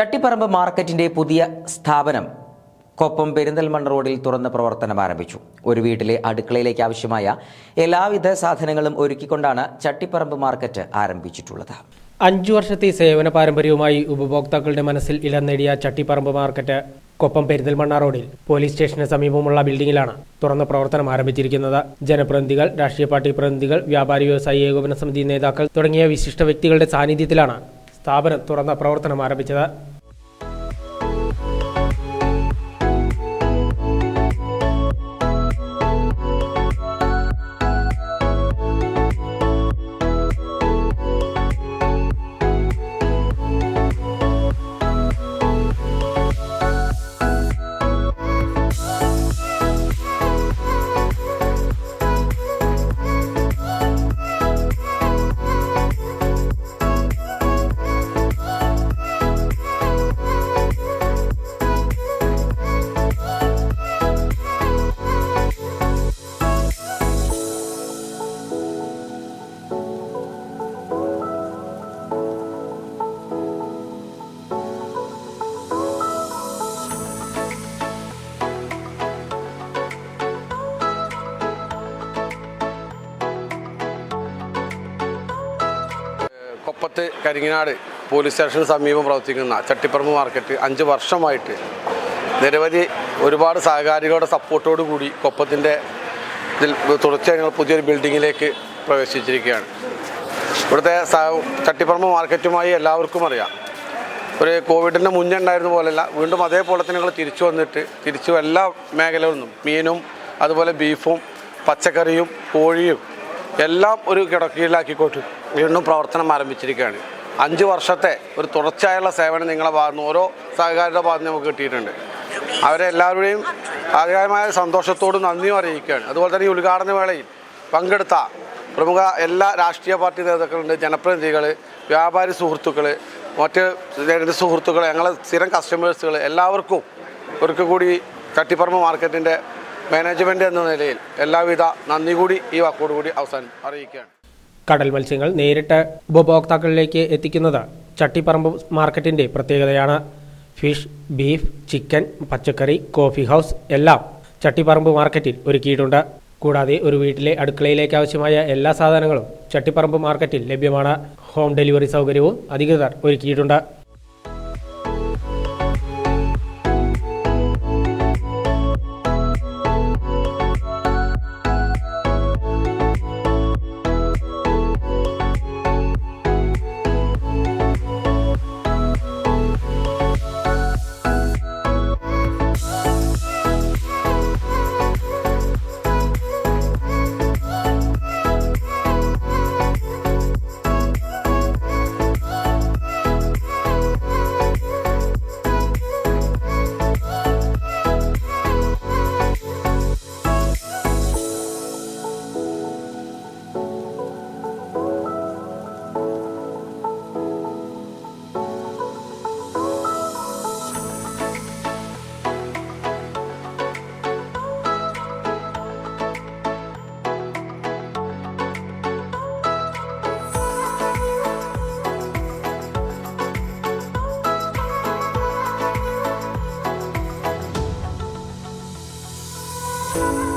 ചട്ടിപ്പറമ്പ് മാർക്കറ്റിന്റെ പുതിയ സ്ഥാപനം കൊപ്പം പെരിന്തൽമണ്ണ റോഡിൽ തുറന്ന് പ്രവർത്തനം ആരംഭിച്ചു. ഒരു വീട്ടിലെ അടുക്കളയിലേക്ക് ആവശ്യമായ എല്ലാവിധ സാധനങ്ങളും ഒരുക്കിക്കൊണ്ടാണ് ചട്ടിപ്പറമ്പ് മാർക്കറ്റ് ആരംഭിച്ചിട്ടുള്ളത്. അഞ്ചു വർഷത്തെ സേവന പാരമ്പര്യവുമായി ഉപഭോക്താക്കളുടെ മനസ്സിൽ ഇടം നേടിയ ചട്ടിപ്പറമ്പ് മാർക്കറ്റ് കൊപ്പം പെരിന്തൽമണ്ണ റോഡിൽ പോലീസ് സ്റ്റേഷന് സമീപമുള്ള ബിൽഡിംഗിലാണ് തുറന്ന പ്രവർത്തനം ആരംഭിച്ചിരിക്കുന്നത്. ജനപ്രതിനിധികൾ രാഷ്ട്രീയ പാർട്ടി പ്രതിനിധികൾ വ്യാപാരി വ്യവസായി ഏകോപന സമിതി നേതാക്കൾ തുടങ്ങിയ വിശിഷ്ട വ്യക്തികളുടെ സാന്നിധ്യത്തിലാണ് സ്ഥാപനം തുറന്ന പ്രവർത്തനം ആരംഭിച്ചത്. കൊപ്പത്ത് കരിങ്ങനാട് പോലീസ് സ്റ്റേഷന് സമീപം പ്രവർത്തിക്കുന്ന ചട്ടിപ്പറമ്പ് മാർക്കറ്റ് അഞ്ച് വർഷമായിട്ട് നിരവധി ഒരുപാട് സഹകാരികളുടെ സപ്പോർട്ടോടു കൂടി കൊപ്പത്തിന്റെ ഇതിൽ തുടർച്ചയായി ഞങ്ങൾ പുതിയൊരു ബിൽഡിങ്ങിലേക്ക് പ്രവേശിച്ചിരിക്കുകയാണ്. ഇവിടുത്തെ ചട്ടിപ്പറമ്പ് മാർക്കറ്റുമായി എല്ലാവർക്കും അറിയാം. ഒരു കോവിഡിന്റെ മുന്നേ ഉണ്ടായിരുന്ന പോലെയല്ല വീണ്ടും അതേപോലെ തന്നെ ഞങ്ങൾ തിരിച്ചു വന്നിട്ട് തിരിച്ചു എല്ലാ മേഖലകളിൽ നിന്നും മീനും അതുപോലെ ബീഫും പച്ചക്കറിയും കോഴിയും എല്ലാം ഒരു കിടക്കീഴിലാക്കിക്കോട്ട് വീണ്ടും പ്രവർത്തനം ആരംഭിച്ചിരിക്കുകയാണ്. അഞ്ച് വർഷത്തെ ഒരു തുടർച്ചയായുള്ള സേവനം നിങ്ങളെ ഭാഗത്തുനിന്ന് ഓരോ സഹകാരിയുടെ ഭാഗത്ത് നമുക്ക് കിട്ടിയിട്ടുണ്ട്. അവരെ എല്ലാവരുടെയും ആഗ്രഹമായ സന്തോഷത്തോടും നന്ദിയും അറിയിക്കുകയാണ്. അതുപോലെ തന്നെ ഈ ഉദ്ഘാടന വേളയിൽ പങ്കെടുത്ത പ്രമുഖ എല്ലാ രാഷ്ട്രീയ പാർട്ടി നേതാക്കളുണ്ട് ജനപ്രതിനിധികൾ വ്യാപാരി സുഹൃത്തുക്കൾ മറ്റ് സുഹൃത്തുക്കൾ ഞങ്ങളെ സ്ഥിരം കസ്റ്റമേഴ്സുകൾ എല്ലാവർക്കും ഒരിക്കൽ കൂടി തട്ടിപ്പറമ്പ് മാർക്കറ്റിന്റെ മാനേജ്മെന്റ് എന്ന നിലയിൽ എല്ലാവിധ നന്ദി കൂടി ഈ വാക്കോട് കൂടി അവസാനം അറിയിക്കുകയാണ്. കടൽ മത്സ്യങ്ങൾ നേരിട്ട് ഉപഭോക്താക്കളിലേക്ക് എത്തിക്കുന്നത് ചട്ടിപ്പറമ്പ് മാർക്കറ്റിന്റെ പ്രത്യേകതയാണ്. ഫിഷ് ബീഫ് ചിക്കൻ പച്ചക്കറി കോഫി ഹൗസ് എല്ലാം ചട്ടിപ്പറമ്പ് മാർക്കറ്റിൽ ഒരുക്കിയിട്ടുണ്ട്. കൂടാതെ ഒരു വീട്ടിലെ അടുക്കളയിലേക്ക് ആവശ്യമായ എല്ലാ സാധനങ്ങളും ചട്ടിപ്പറമ്പ് മാർക്കറ്റിൽ ലഭ്യമാണ്. ഹോം ഡെലിവറി സൗകര്യവും അധികൃതർ ഒരുക്കിയിട്ടുണ്ട്. you